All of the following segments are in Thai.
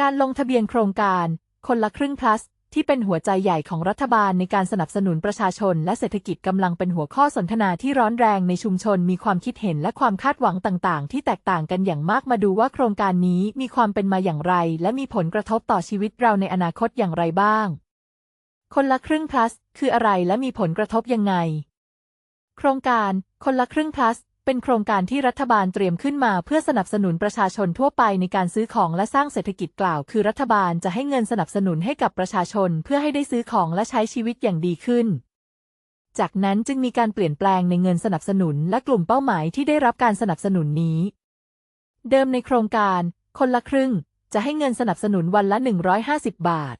การลงทะเบียนโครงการคนละครึ่ง plus ที่เป็นหัวใจใหญ่ของรัฐบาลในการสนับสนุนประชาชน และเศรษฐกิจกำลังเป็นหัวข้อสนทนาที่ร้อนแรงในชุมชนมีความคิดเห็นและความคาดหวังต่างๆ ที่แตกต่างกันอย่างมากมาดูว่าโครงการนี้มีความเป็นมาอย่างไร และมีผลกระทบต่อชีวิตเราในอนาคตอย่างไรบ้าง คนละครึ่ง plus คืออะไรและมีผลกระทบยังไง โครงการ คนละครึ่ง plus เป็นโครงการที่รัฐบาลเตรียมขึ้นมาเพื่อสนับสนุนประชาชนทั่วไปในการซื้อของและสร้างเศรษฐกิจกล่าว คือรัฐบาลจะให้เงินสนับสนุนให้กับประชาชนเพื่อให้ได้ซื้อของและใช้ชีวิตอย่างดีขึ้น จากนั้นจึงมีการเปลี่ยนแปลงในเงินสนับสนุนและกลุ่มเป้าหมายที่ได้รับการสนับสนุนนี้ เดิมในโครงการ คนละครึ่ง จะให้เงินสนับสนุนวันละ 150 บาท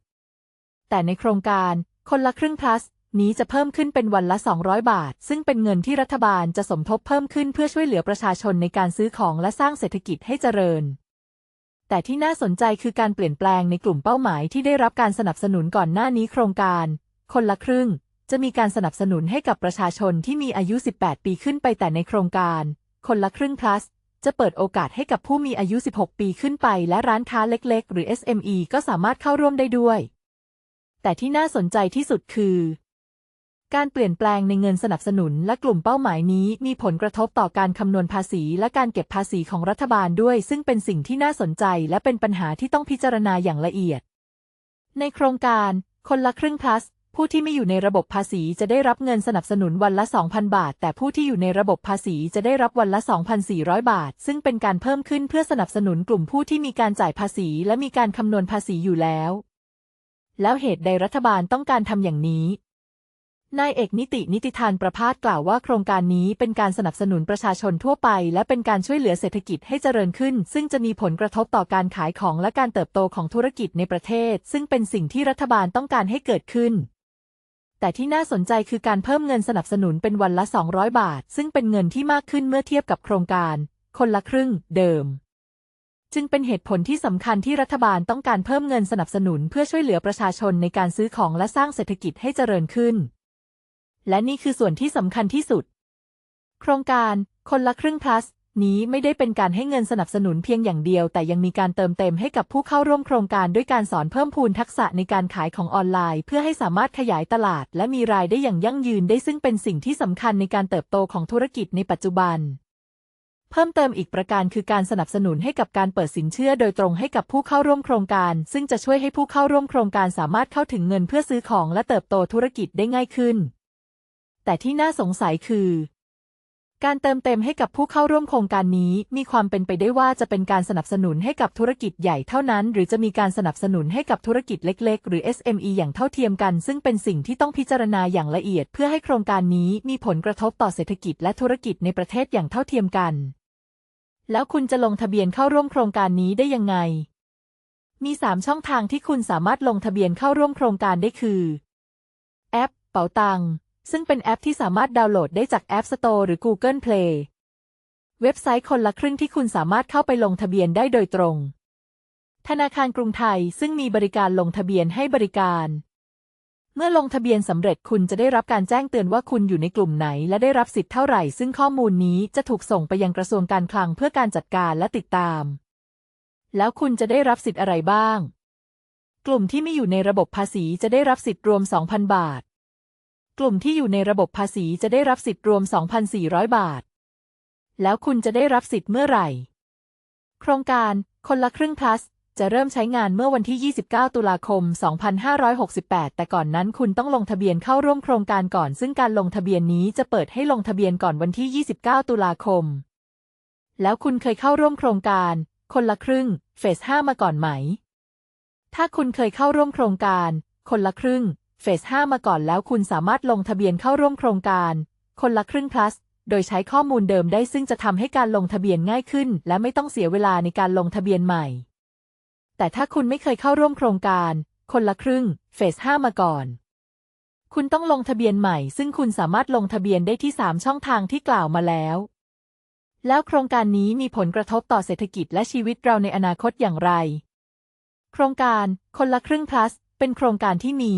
แต่ในโครงการ คนละครึ่ง plus นี้จะเพิ่มขึ้นเป็นวันละ 200 บาท ซึ่งเป็นเงินที่รัฐบาลจะสมทบเพิ่มขึ้นเพื่อช่วยเหลือประชาชนในการซื้อของและสร้างเศรษฐกิจให้เจริญ แต่ที่น่าสนใจคือการเปลี่ยนแปลงในกลุ่มเป้าหมายที่ได้รับการสนับสนุนก่อนหน้านี้โครงการ คนละครึ่ง จะมีการสนับสนุนให้กับประชาชนที่มีอายุ 18 ปีขึ้นไปแต่ในโครงการ คนละครึ่ง plus จะเปิดโอกาสให้กับผู้มีอายุ 16 ปีขึ้นไป และร้านค้าเล็ก ๆ หรือ SME ก็สามารถเข้าร่วมได้ด้วย แต่ที่น่าสนใจที่สุดคือ การเปลี่ยนแปลงในเงินสนับสนุนและกลุ่มเป้าหมายนี้มีผลกระทบต่อการคำนวณภาษีและการเก็บภาษีของรัฐบาลด้วย ซึ่งเป็นสิ่งที่น่าสนใจและเป็นปัญหาที่ต้องพิจารณาอย่างละเอียด ในโครงการ คนละครึ่ง plus ผู้ที่ไม่อยู่ในระบบภาษีจะได้รับเงินสนับสนุนวันละ 2,000 บาท แต่ผู้ที่อยู่ในระบบภาษีจะได้รับวันละ 2,400 บาท ซึ่งเป็นการเพิ่มขึ้นเพื่อสนับสนุนกลุ่มผู้ที่มีการจ่ายภาษีและมีการคำนวณภาษีอยู่แล้ว แล้วเหตุใดรัฐบาลต้องการทำอย่างนี้ นายเอกนิตินิติธานประพาสกล่าวว่าโครงการนี้เป็นการสนับสนุนประชาชนทั่วไป และเป็นการช่วยเหลือเศรษฐกิจให้เจริญขึ้น ซึ่งจะมีผลกระทบต่อการขายของและการเติบโตของธุรกิจในประเทศ ซึ่งเป็นสิ่งที่รัฐบาลต้องการให้เกิดขึ้น แต่ที่น่าสนใจคือการเพิ่มเงินสนับสนุนเป็นวันละ 200 บาท ซึ่งเป็นเงินที่มากขึ้นเมื่อเทียบกับโครงการ คนละครึ่ง เดิม จึงเป็นเหตุผลที่สำคัญที่รัฐบาลต้องการเพิ่มเงินสนับสนุนเพื่อช่วยเหลือประชาชนในการซื้อของและสร้างเศรษฐกิจให้เจริญขึ้น และนี่คือส่วนที่สำคัญที่สุด โครงการคนละครึ่ง plus นี้ไม่ได้เป็นการให้เงินสนับสนุนเพียงอย่างเดียว แต่ยังมีการเติมเต็มให้กับผู้เข้าร่วมโครงการด้วยการสอนเพิ่มพูนทักษะในการขายของออนไลน์ เพื่อให้สามารถขยายตลาด และมีรายได้อย่างยั่งยืนได้ซึ่งเป็นสิ่งที่สำคัญในการเติบโตของธุรกิจในปัจจุบัน เพิ่มเติมอีกประการคือการสนับสนุนให้กับการเปิดสินเชื่อโดยตรงให้กับผู้เข้าร่วมโครงการ ซึ่งจะช่วยให้ผู้เข้าร่วมโครงการสามารถเข้าถึงเงินเพื่อซื้อของและเติบโตธุรกิจได้ง่ายขึ้น แต่ที่น่าสงสัยคือ การเติมเต็มให้กับผู้เข้าร่วมโครงการนี้ มีความเป็นไปได้ว่าจะเป็นการสนับสนุนให้กับธุรกิจใหญ่เท่านั้น หรือจะมีการสนับสนุนให้กับธุรกิจเล็ก ๆ หรือ SME อย่างเท่าเทียมกัน ซึ่งเป็นสิ่งที่ต้องพิจารณาอย่างละเอียด เพื่อให้โครงการนี้มีผลกระทบต่อเศรษฐกิจและธุรกิจในประเทศอย่างเท่าเทียมกัน แล้วคุณจะลงทะเบียนเข้าร่วมโครงการนี้ได้ยังไงมี 3 ช่องทางที่คุณสามารถลงทะเบียนเข้าร่วมโครงการได้คือ แอป เป๋าตัง ซึ่งเป็นแอปที่สามารถดาวน์โหลดได้จาก App Store หรือ Google Play เว็บไซต์คนละครึ่งที่คุณสามารถเข้าไปลงทะเบียนได้โดยตรง ธนาคารกรุงไทยซึ่งมีบริการลงทะเบียนให้บริการ เมื่อลงทะเบียนสำเร็จคุณจะได้รับการแจ้งเตือนว่าคุณอยู่ในกลุ่มไหน และได้รับสิทธิ์เท่าไหร่ ซึ่งข้อมูลนี้จะถูกส่งไปยังกระทรวงการคลังเพื่อการจัดการและติดตาม แล้วคุณจะได้รับสิทธิ์อะไรบ้าง กลุ่มที่ไม่อยู่ในระบบภาษีจะได้รับสิทธิ์รวม 2,000 บาท กลุ่มที่อยู่ในระบบภาษีจะได้รับสิทธิ์รวม 2,400 บาท แล้วคุณจะได้รับสิทธิ์เมื่อไหร่ โครงการคนละครึ่ง plus จะเริ่มใช้งานเมื่อวันที่ 29 ตุลาคม 2568 แต่ก่อนนั้นคุณต้องลงทะเบียนเข้าร่วมโครงการก่อน ซึ่งการลงทะเบียนนี้จะเปิดให้ลงทะเบียนก่อนวันที่ 29 ตุลาคม แล้วคุณเคยเข้าร่วมโครงการ คนละครึ่ง เฟส 5 มาก่อนไหม ถ้าคุณเคยเข้าร่วมโครงการ คนละครึ่ง เฟส 5 มาก่อนแล้วคุณสามารถลงทะเบียนเข้าร่วมโครงการ คนละครึ่ง plus โดยใช้ข้อมูลเดิมได้ซึ่งจะทำให้การลงทะเบียนง่ายขึ้น และไม่ต้องเสียเวลาในการลงทะเบียนใหม่ แต่ถ้าคุณไม่เคยเข้าร่วมโครงการ คนละครึ่งเฟส 5 มาก่อน คุณต้องลงทะเบียนใหม่ ซึ่งคุณสามารถลงทะเบียนได้ที่ 3 ช่องทางที่กล่าวมาแล้ว แล้วโครงการนี้มีผลกระทบต่อเศรษฐกิจและชีวิตเราในอนาคตอย่างไร โครงการคนละครึ่ง plus เป็นโครงการที่มี